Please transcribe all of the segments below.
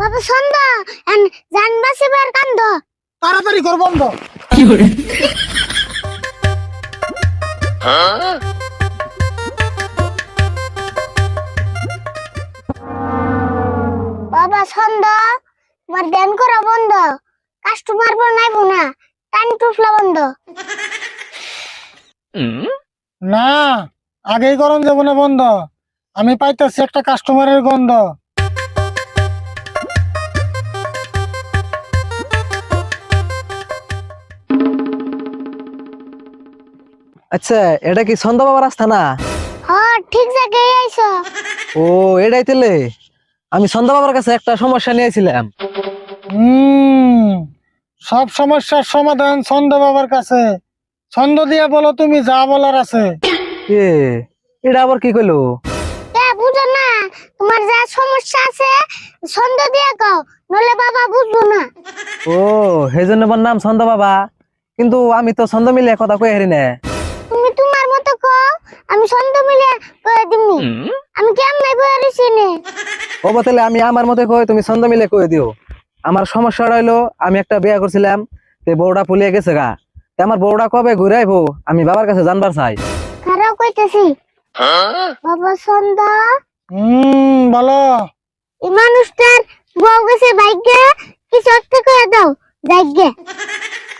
বাবা ছন্দ। এন জান বাসিবার কান্দ। তাড়াতাড়ি কর বন্ধ। বাবা ছন্দ। তোমার ধ্যান করা বন্ধ। কাস্টমার পর নাই না। টান টুফলা বন্ধ। না আগেই গরম যাব না বন্ধ। আমি পাইতেছি একটা কাস্টমারের গন্ধ। আচ্ছা এটা কি সন্ধ্যা বাবার রাস্তা না? হ ঠিক জায়গায় আইছো। ও এটাই তেলে আমি সন্ধ্যা বাবার কাছে একটা সমস্যা নিয়েছিলাম। হম সব সমস্যার সমাধান ছন্দ বাবার কাছে। ছন্দ দিয়া বলো তুমি যা বলার আছে। এ এটা আবার কি কইলো? বুঝো না তোমার যা সমস্যা আছে ছন্দ দিয়ে কও নলে বাবা বুঝব না। ও সেই জন্য আমার নাম সন্ধ্যা বাবা। কিন্তু আমি তো ছন্দ মিলে কথা কই হারি না। আমি ছন্দ মিলে কয়ে দিমনি আমি কেমন বলেছি নে ও তাহলে আমি আমার মতে কই তুমি ছন্দ মিলে কই দিও। আমার সমস্যাটা হইল আমি একটা বিয়া করছিলাম তে বউটা পুলিয়ে গেছে গা। তে আমার বউটা কবে ঘুরে আইবো আমি বাবার কাছে জানবার চাই। খারাপ কইতেছি? বাবা ছন্দ হম বলো। এই মানুষটার বউ গেছে ভাগ্যে কিছু একটা করে দাও ভাগ্যে।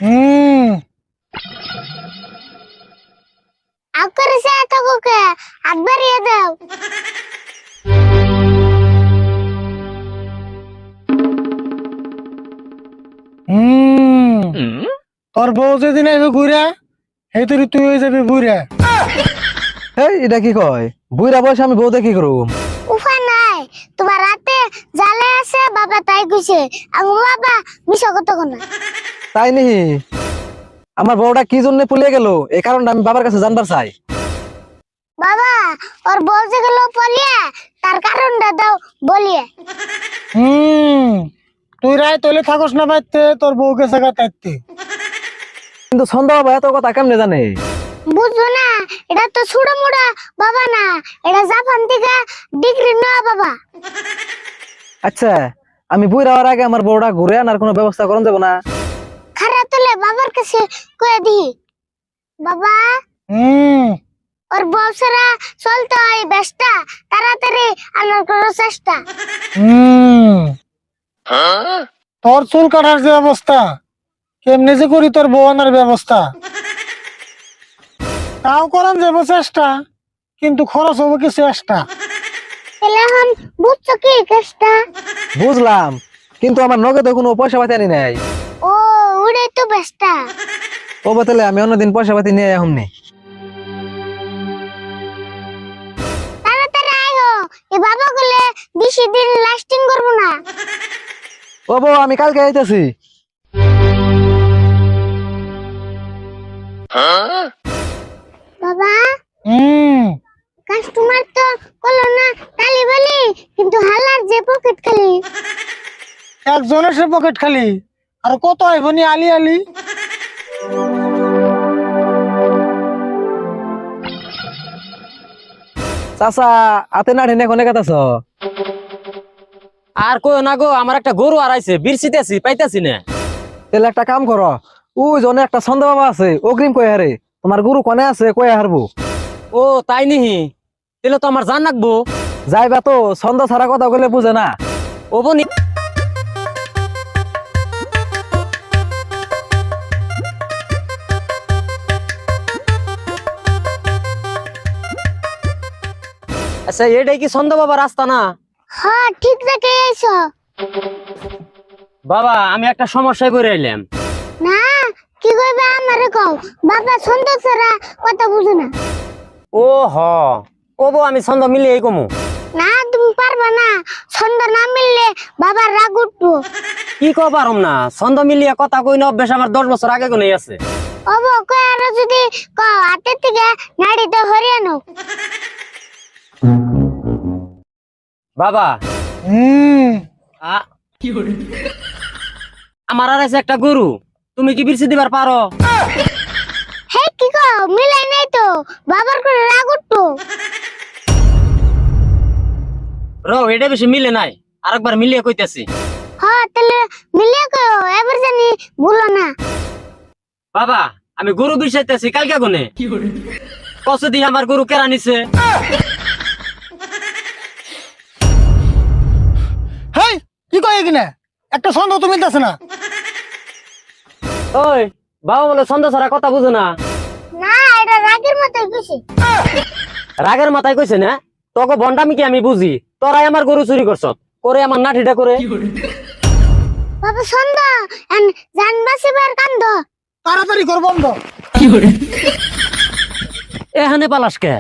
হম। আগ করেছে এত কোকে হাত দাও তোর বউ যেদিন আইবে ঘুরে সেই তুই তুই হয়ে যাবি ঘুরে হেই এটা কি কয়? বুইরা বয়সে আমি বউতে কি করুম? উফা নাই তোমার রাতে জালে আছে বাবা তাই কইছে। আঙ্গু বাবা মিশা কত কোনা তাই নিহি? আমার বউটা কি জন্য পুলিয়ে গেল? এই কারণটা আমি বাবার কাছে জানবার চাই। বাবা ওর বউ যে গেল পলিয়ে তার কারণটা দাও বলিয়ে। হম তুই রায় তলে থাকস না বাইতে তোর বউকে জায়গা তাইতে। কিন্তু সন্ধ্যা বাবা এত কথা কেমনে জানে? বুঝছ না এটা তো ছুড়ো মুড়া বাবা না এটা জাপান থেকে ডিগ্রি নেওয়া বাবা। আচ্ছা আমি বুইরা হওয়ার আগে আমার বউটা ঘুরে আনার কোনো ব্যবস্থা করুন যাব না? তোলে বাবার কাছে কয়ে দিই। বাবা হম। ওর বউসরা চলতে হয় বেশটা তাড়াতাড়ি আনার কোনো চেষ্টা। হম। তোর চুল কাটার যে অবস্থা কেমনে যে করি তোর বউ আনার ব্যবস্থা। তাও করেন যাব চেষ্টা কিন্তু খরচ হব কি চেষ্টা? তাহলে এখন বুঝছ কি কেসটা বুঝলাম কিন্তু আমার নগদে কোনো পয়সা পাতি আনি নাই। ও বতলে আমি অন্যদিন পয়সা পাতি নিয়ে এখন নি। তাড়াতাড়ি আইও এ বাবা গুলে বেশি দিন লাস্টিং করব না। ও বউ আমি কালকে আইতেছি। বাবা হম। কাস্টমার তো কলো না তালি বলি কিন্তু হালার যে পকেট খালি। একজনের সে পকেট খালি। আর কত আইবনি আলি আলি? চাচা হাতে না ঠেনে কোনে কাতাছ আর কই না গো আমার একটা গরু আড়াইছে বিরছিতেছি পাইতাছি না। তাহলে একটা কাম করো ওই জনে একটা সন্ধ্যা বাবা আছে অগ্রিম কয়ে হারে। তোমার গুরু কনে আছে কয়ে হারবো। ও তাই নিহি। তাহলে তো আমার জান রাখব। যাইবা তো সন্ধ্যা ছাড়া কথা বলে বুঝে না। ও আচ্ছা এটাই কি সন্ধ্যা বাবা রাস্তা না? হ্যাঁ ঠিক জায়গায় আইছো বাবা আমি একটা সমস্যায় পড়ে এলাম। না কি কইবে আমারে কও? বাবা সুন্দর ছাড়া কথা বুঝো না। ও হ ও বউ আমি ছন্দ মিলে এই কমু। না তুমি পারবা না। সন্ধ্যা না মিললে বাবার রাগ উঠবো। কি কো পারম না? ছন্দ মিলিয়ে কথা কই না অভ্যাস আমার দশ বছর আগে কোনে আছে। অব কই আরও যদি ক হাতের থেকে নাড়িতে হরিয়ানো। বাবা। হম। আমার আর আছে একটা গরু। তুমি কি বিরছি দিবার পারো? হে কি কও? মিলাই নাই তো। বাবার করে রাগ উঠবো রো এটা বেশি মিলে নাই। আরেকবার মিলিয়ে কইতেছি। হ্যাঁ তাহলে মিলিয়ে কও এবার জানি ভুলো না। বাবা আমি গরু বিষাইতেছি কালকে গুনে। কসু দিয়ে আমার গরু কেরা নিছে? কি কিনা? একটা ছন্দ তো মিলতেছে না। ওই বাবা বলে ছন্দ ছাড়া কথা বুঝো না। না এটা রাগের মতোই খুশি রাগের মাথায় কইছে না? তোকে বন্ডামি কি আমি বুঝি? তোরাই আমার গরু চুরি করছ। করে আমার নাঠিটা করে। বাবা ছন্দ। এন জান বাসিবার কান্দ তাড়াতাড়ি কর বন্ধ। এখানে পালাস কে?